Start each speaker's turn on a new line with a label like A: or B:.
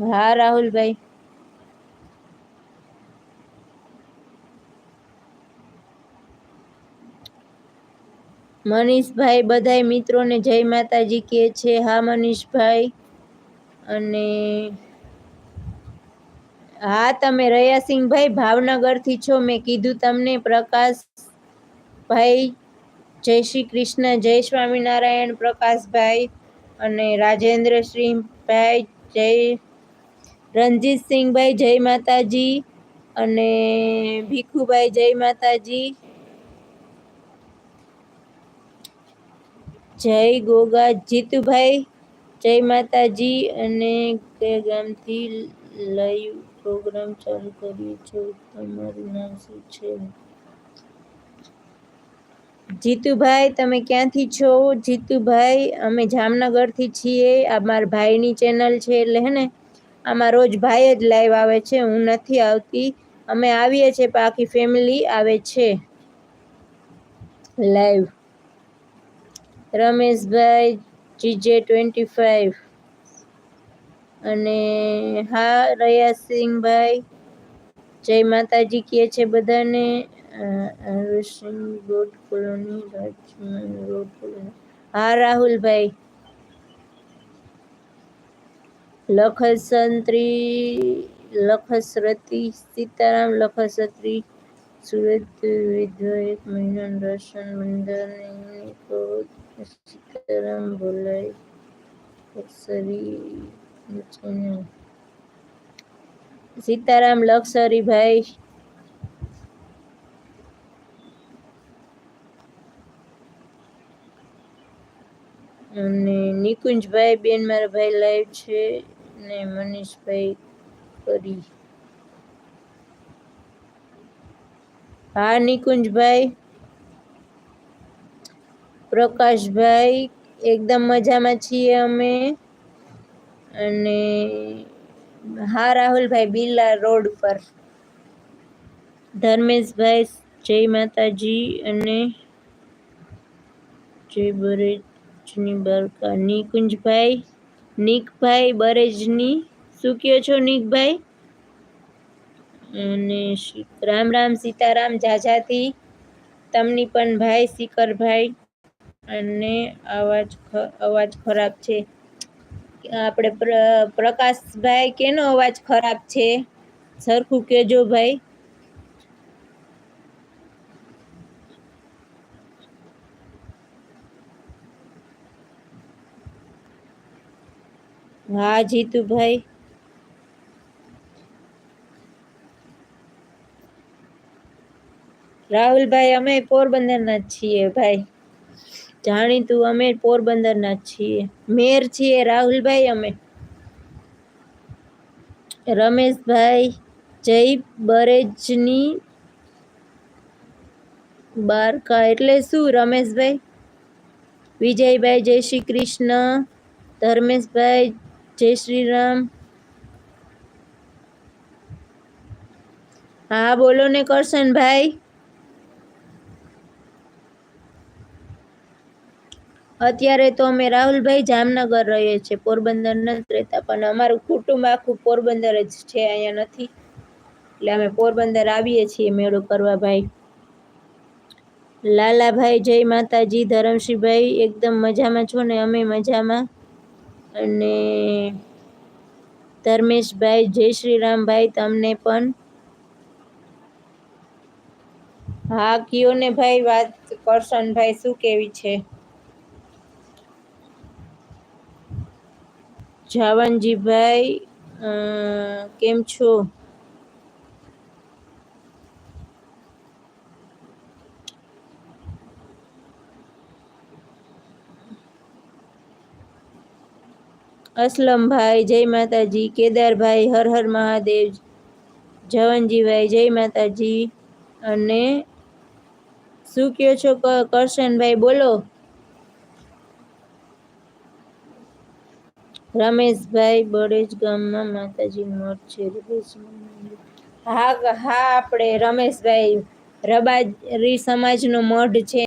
A: હા, રાહુલભાઈ. મનીષભાઈ બધા મિત્રોને જય માતાજી કહે છે. હા, મનીષભાઈ. અને હા, તમે રયાસિંહભાઈ ભાવનગરથી છો. મેં કીધું તમને, પ્રકાશભાઈ, જય શ્રી કૃષ્ણ, જય સ્વામિનારાયણ, પ્રકાશભાઈ અને રાજેન્દ્રસિંહભાઈ, જય રણજીતસિંહભાઈ જય માતાજી અને ભીખુભાઈ જય માતાજી. જય ગોગા જીતુભાઈ જય માતાજી અને કયા ગામથી લાઈવ પ્રોગ્રામ ચાલુ કર્યો છો તમારું નામ શું છે? જીતુભાઈ, તમે ક્યાંથી છો? જીતુભાઈ, અમે જામનગરથી છીએ. આ મારા ભાઈની ચેનલ છે એટલે હે ને? આમાં રોજ ભાઈ જ લાઈવ આવે છે, હું નથી આવતી. અમે આવીએ છીએ પણ આખી ફેમિલી આવે છે. Live Rameshbhai, GJ twenty five અને હા, રયાસિંહભાઈ. જય માતાજી કહે છે બધાને. હા, રાહુલભાઈ. લખસંત્રી, લખસરતી, સીતારામ લખસત્રી સુરત વિધવા મહિના દર્શન બંધારણની સીતારામ બોલાય લક્ષરી સીતારામ લક્ષરી ભાઈ. અને નિકુંજભાઈ બેન, મારા ભાઈ લાઈવ છે. ને મનીષભાઈ કરી. હા, નિકુંજભાઈ. પ્રકાશભાઈ, એકદમ મજામાં છીએ અમે. અને હા, રાહુલભાઈ, બિરલા રોડ પર ધર્મેશભાઈ, જય માતાજી અને જય બરેજની બાલકા નિકુંજભાઈ નિકભાઈ બરેજની. શું કહો છો નિકભાઈ? અને રામ રામ સીતારામ ઝાઝાથી તમની પણ ભાઈ શિખરભાઈ. અને અવાજ અવાજ ખરાબ છે. આપણે પ્રકાશભાઈ કેનો અવાજ ખરાબ છે? સરખું કહેજો ભાઈ. હા, જીતુભાઈ. રાહુલભાઈ, અમે પોરબંદરના જ છીએ, ભાઈ. જાણીતું અમે પોરબંદરના જ છીએ. મેર છીએ રાહુલભાઈ અમે. રમેશભાઈ, જય બરેજની બારકા. એટલે શું, રમેશભાઈ? વિજયભાઈ, જય શ્રી કૃષ્ણ. ધર્મેશભાઈ જય શ્રી રામ. હા, બોલો ને કરશનભાઈ અત્યારે તો અમે રાહુલભાઈ જામનગર રહીએ છીએ, પોરબંદર નથી રહેતા, પણ અમારું કુટુંબ આખું પોરબંદર જ છે, અહીંયા નથી. એટલે અમે પોરબંદર આવીએ છીએ મેળો કરવા ભાઈ. લાલાભાઈ, જય માતાજી, ધરમસિંહભાઈ, એકદમ મજામાં છો ને? અમે મજામાં. અને ધર્મેશભાઈ, જય શ્રી રામભાઈ તમને પણ હા કયો ને ભાઈ વાત, કરશનભાઈ, શું કેવી છે? જાવનજીભાઈ કેમ છો? અસલમભાઈ જય માતાજી. કેદારભાઈ, હર હર મહાદેવ, જવનજીભાઈ, જય માતાજી. અને શું કહો છો કરશનભાઈ, બોલો. રમેશભાઈ, બળેજ ગામમાં માતાજી મઠ છે. હા હા, આપણે રમેશભાઈ, રબારી સમાજનો મઢ છે.